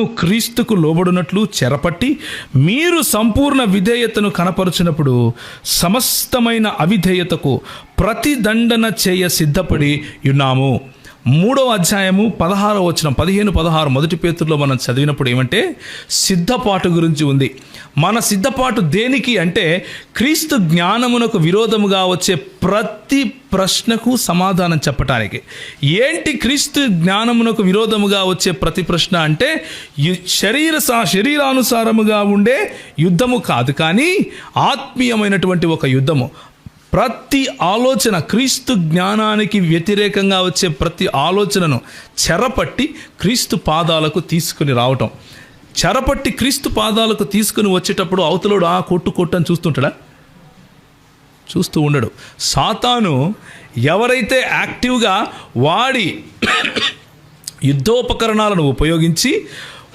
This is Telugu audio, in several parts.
క్రీస్తుకు లోబడినట్లు చెరపట్టి మీరు సంపూర్ణ విధేయతను కనపరుచినప్పుడు సమస్తమైన అవిధేయతకు ప్రతిదండన చేయ సిద్ధపడి ఉన్నాము. మూడవ అధ్యాయము పదహారవ వచ్చిన పదిహేను పదహారు మొదటి పేతుల్లో మనం చదివినప్పుడు ఏమంటే సిద్ధపాటు గురించి ఉంది. మన సిద్ధపాటు దేనికి అంటే క్రీస్తు జ్ఞానమునకు విరోధముగా వచ్చే ప్రతి ప్రశ్నకు సమాధానం చెప్పటానికి. ఏంటి క్రీస్తు జ్ఞానమునకు విరోధముగా వచ్చే ప్రతి ప్రశ్న అంటే శరీర సా శరీరానుసారముగా ఉండే యుద్ధము కాదు కానీ ఆత్మీయమైనటువంటి ఒక యుద్ధము. ప్రతి ఆలోచన క్రీస్తు జ్ఞానానికి వ్యతిరేకంగా వచ్చే ప్రతి ఆలోచనను చెరపట్టి క్రీస్తు పాదాలకు తీసుకుని రావటం. చెరపట్టి క్రీస్తు పాదాలకు తీసుకుని వచ్చేటప్పుడు అవతలోడు ఆ కొట్టు కొట్టు అని చూస్తుంటాడా? చూస్తూ ఉండడు. సాతాను ఎవరైతే యాక్టివ్గా వాడి యుద్ధోపకరణాలను ఉపయోగించి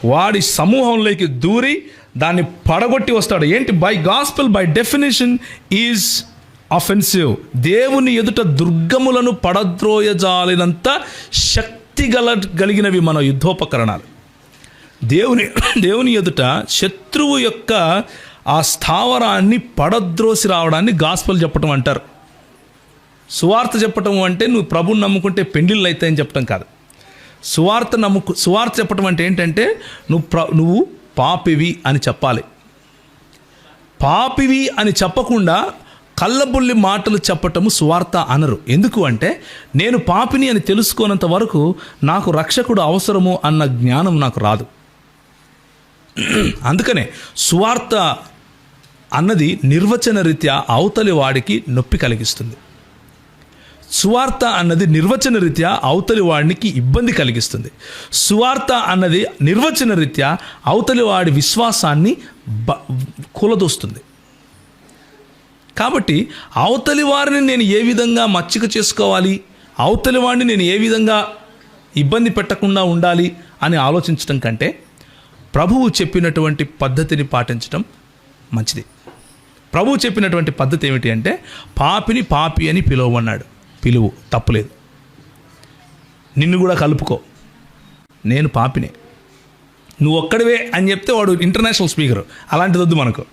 వాడి సమూహంలోకి దూరి దాన్ని పడగొట్టి వస్తాడు. ఏంటి? By gospel by definition is offensive దేవుని ఎదుట దుర్గములను పడద్రోయజాలినంత శక్తి గల కలిగినవి మన యుద్ధోపకరణాలు. దేవుని దేవుని ఎదుట శత్రువు యొక్క ఆ స్థావరాన్ని పడద్రోసి రావడాన్ని గాస్పల్ చెప్పటం అంటారు. సువార్త చెప్పటం అంటే నువ్వు ప్రభుని నమ్ముకుంటే పెండిళ్ళు అవుతాయని చెప్పటం కాదు. సువార్త నమ్ముకు సువార్త చెప్పటం అంటే ఏంటంటే నువ్వు ప్ర నువ్వు పాపివి అని చెప్పాలి. పాపివి అని చెప్పకుండా కళ్ళబుల్లి మాటలు చెప్పటము సువార్త అనరు. ఎందుకు అంటే నేను పాపిని అని తెలుసుకోనంత వరకు నాకు రక్షకుడు అవసరము అన్న జ్ఞానం నాకు రాదు. అందుకనే సువార్త అన్నది నిర్వచన రీత్యా అవతలి వాడికి నొప్పి కలిగిస్తుంది. సువార్త అన్నది నిర్వచన రీత్యా అవతలి వాడికి ఇబ్బంది కలిగిస్తుంది. సువార్త అన్నది నిర్వచన రీత్యా అవతలి వాడి విశ్వాసాన్ని బ కూలదోస్తుంది. కాబట్టి అవతలి వారిని నేను ఏ విధంగా మచ్చిక చేసుకోవాలి? అవతలి వాడిని నేను ఏ విధంగా ఇబ్బంది పెట్టకుండా ఉండాలి అని ఆలోచించడం కంటే ప్రభువు చెప్పినటువంటి పద్ధతిని పాటించడం మంచిది. ప్రభువు చెప్పినటువంటి పద్ధతి ఏమిటి అంటే పాపిని పాపి అని పిలువమన్నాడు. పిలువు తప్పులేదు నిన్ను కూడా కలుపుకో. నేను పాపినే. నువ్వు ఒక్కడివే అని చెప్తే వాడు ఇంటర్నేషనల్ స్పీకర్. అలాంటిది వద్దు మనకు.